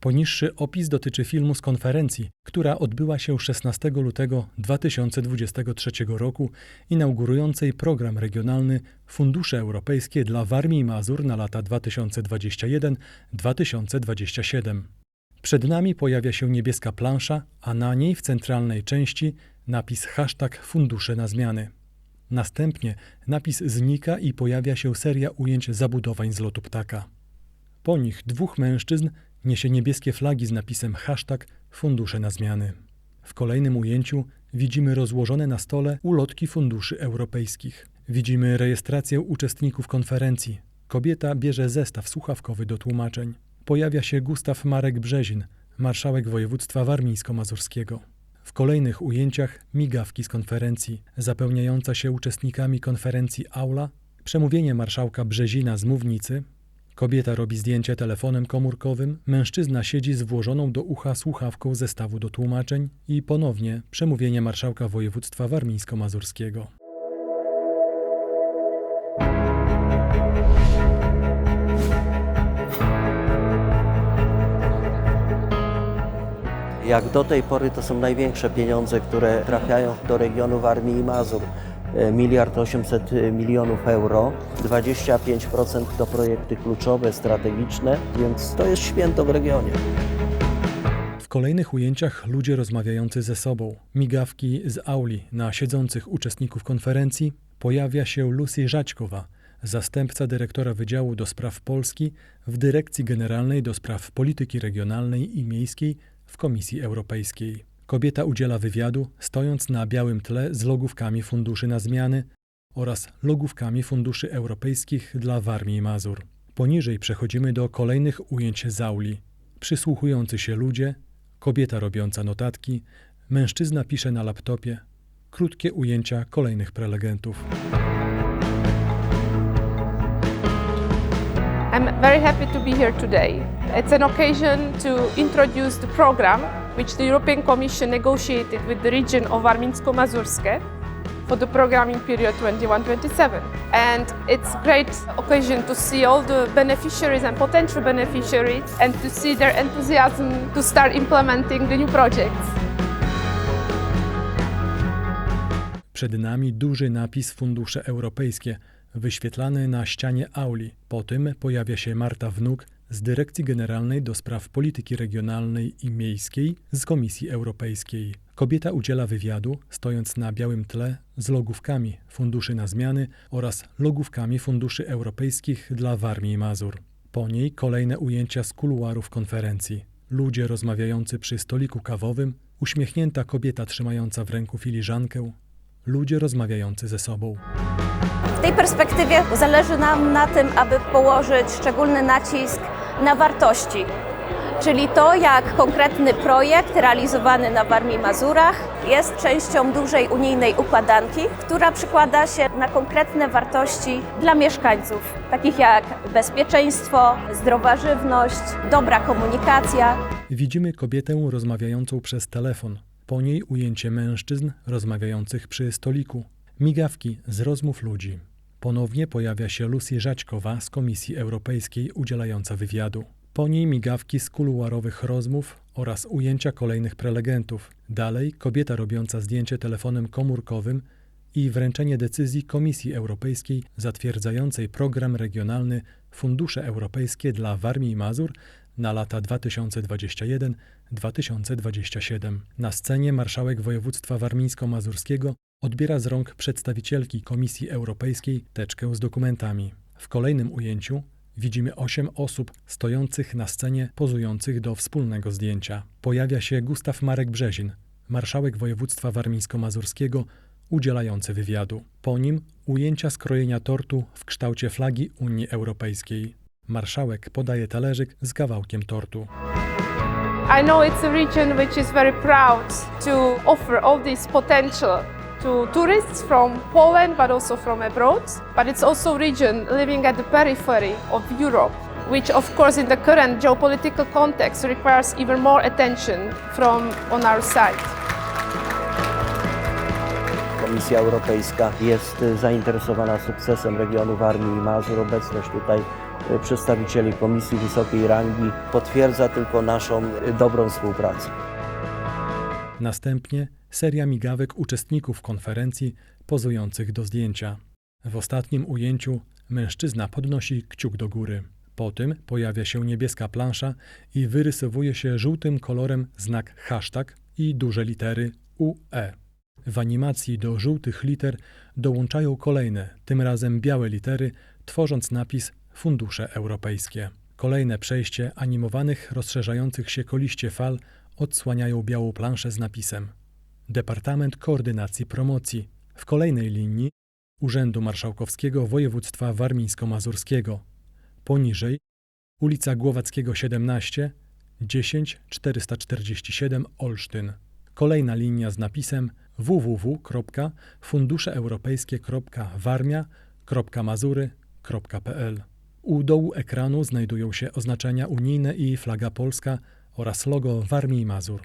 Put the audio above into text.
Poniższy opis dotyczy filmu z konferencji, która odbyła się 16 lutego 2023 roku, inaugurującej program regionalny Fundusze Europejskie dla Warmii i Mazur na lata 2021-2027. Przed nami pojawia się niebieska plansza, a na niej w centralnej części napis hashtag Fundusze na zmiany. Następnie napis znika i pojawia się seria ujęć zabudowań z lotu ptaka. Po nich dwóch mężczyzn niesie niebieskie flagi z napisem hashtag Fundusze na zmiany. W kolejnym ujęciu widzimy rozłożone na stole ulotki funduszy europejskich. Widzimy rejestrację uczestników konferencji. Kobieta bierze zestaw słuchawkowy do tłumaczeń. Pojawia się Gustaw Marek Brzezin, marszałek województwa warmińsko-mazurskiego. W kolejnych ujęciach migawki z konferencji, zapełniająca się uczestnikami konferencji aula, przemówienie marszałka Brzezina z mównicy, kobieta robi zdjęcie telefonem komórkowym, mężczyzna siedzi z włożoną do ucha słuchawką zestawu do tłumaczeń i ponownie przemówienie marszałka województwa warmińsko-mazurskiego. Jak do tej pory to są największe pieniądze, które trafiają do regionu Warmii i Mazur. E, Miliard 800 milionów euro, 25% to projekty kluczowe, strategiczne, więc to jest święto w regionie. W kolejnych ujęciach ludzie rozmawiający ze sobą, migawki z auli na siedzących uczestników konferencji, pojawia się Lucy Żaćkowa, zastępca dyrektora Wydziału do Spraw Polski w Dyrekcji Generalnej do Spraw Polityki Regionalnej i Miejskiej w Komisji Europejskiej. Kobieta udziela wywiadu, stojąc na białym tle z logówkami funduszy na zmiany oraz logówkami funduszy europejskich dla Warmii i Mazur. Poniżej przechodzimy do kolejnych ujęć z auli. Przysłuchujący się ludzie, kobieta robiąca notatki, mężczyzna pisze na laptopie. Krótkie ujęcia kolejnych prelegentów. I'm very happy to be here today. It's an occasion to introduce the program which the European Commission negotiated with the region of Arminsko-Mazurske for the programming period 21-27. And it's a great occasion to see all the beneficiaries and potential beneficiaries and to see their enthusiasm to start implementing the new projects. Przed nami duży napis Fundusze Europejskie, wyświetlany na ścianie auli. Po tym pojawia się Marta Wnuk z Dyrekcji Generalnej do Spraw Polityki Regionalnej i Miejskiej z Komisji Europejskiej. Kobieta udziela wywiadu, stojąc na białym tle z logówkami Funduszy na Zmiany oraz logówkami Funduszy Europejskich dla Warmii i Mazur. Po niej kolejne ujęcia z kuluarów konferencji. Ludzie rozmawiający przy stoliku kawowym, uśmiechnięta kobieta trzymająca w ręku filiżankę, ludzie rozmawiający ze sobą. W tej perspektywie zależy nam na tym, aby położyć szczególny nacisk na wartości, czyli to, jak konkretny projekt realizowany na Warmii Mazurach jest częścią dużej unijnej układanki, która przykłada się na konkretne wartości dla mieszkańców, takich jak bezpieczeństwo, zdrowa żywność, dobra komunikacja, Widzimy kobietę rozmawiającą przez telefon. Po niej ujęcie mężczyzn rozmawiających przy stoliku. Migawki z rozmów ludzi. Ponownie pojawia się Lucy Żaćkowa z Komisji Europejskiej udzielająca wywiadu. Po niej migawki z kuluarowych rozmów oraz ujęcia kolejnych prelegentów. Dalej kobieta robiąca zdjęcie telefonem komórkowym i wręczenie decyzji Komisji Europejskiej zatwierdzającej program regionalny Fundusze Europejskie dla Warmii i Mazur na lata 2021-2027. Na scenie marszałek województwa warmińsko-mazurskiego odbiera z rąk przedstawicielki Komisji Europejskiej teczkę z dokumentami. W kolejnym ujęciu widzimy osiem osób stojących na scenie, pozujących do wspólnego zdjęcia. Pojawia się Gustaw Marek Brzezin, marszałek województwa warmińsko-mazurskiego, udzielający wywiadu. Po nim ujęcia skrojenia tortu w kształcie flagi Unii Europejskiej. Marszałek podaje talerzyk z kawałkiem tortu. I know it's a region which is very proud to offer all this potential to tourists from Poland but also from abroad. But it's also a region living at the periphery of Europe, which of course in the current geopolitical context requires even more attention from on our side. Komisja Europejska jest zainteresowana sukcesem regionu Warmii i Mazur. Obecność tutaj e, przedstawicieli Komisji Wysokiej Rangi potwierdza tylko naszą e, dobrą współpracę. Następnie seria migawek uczestników konferencji pozujących do zdjęcia. W ostatnim ujęciu mężczyzna podnosi kciuk do góry. Po tym pojawia się niebieska plansza i wyrysowuje się żółtym kolorem znak hashtag i duże litery UE. W animacji do żółtych liter dołączają kolejne, tym razem białe litery, tworząc napis Fundusze Europejskie. Kolejne przejście animowanych, rozszerzających się koliście fal odsłaniają białą planszę z napisem Departament Koordynacji Promocji. W kolejnej linii Urzędu Marszałkowskiego Województwa Warmińsko-Mazurskiego. Poniżej ulica Głowackiego 17 10 447 Olsztyn. Kolejna linia z napisem www.funduszeeuropejskie.warmia.mazury.pl. U dołu ekranu znajdują się oznaczenia unijne i flaga polska oraz logo Warmii i Mazur.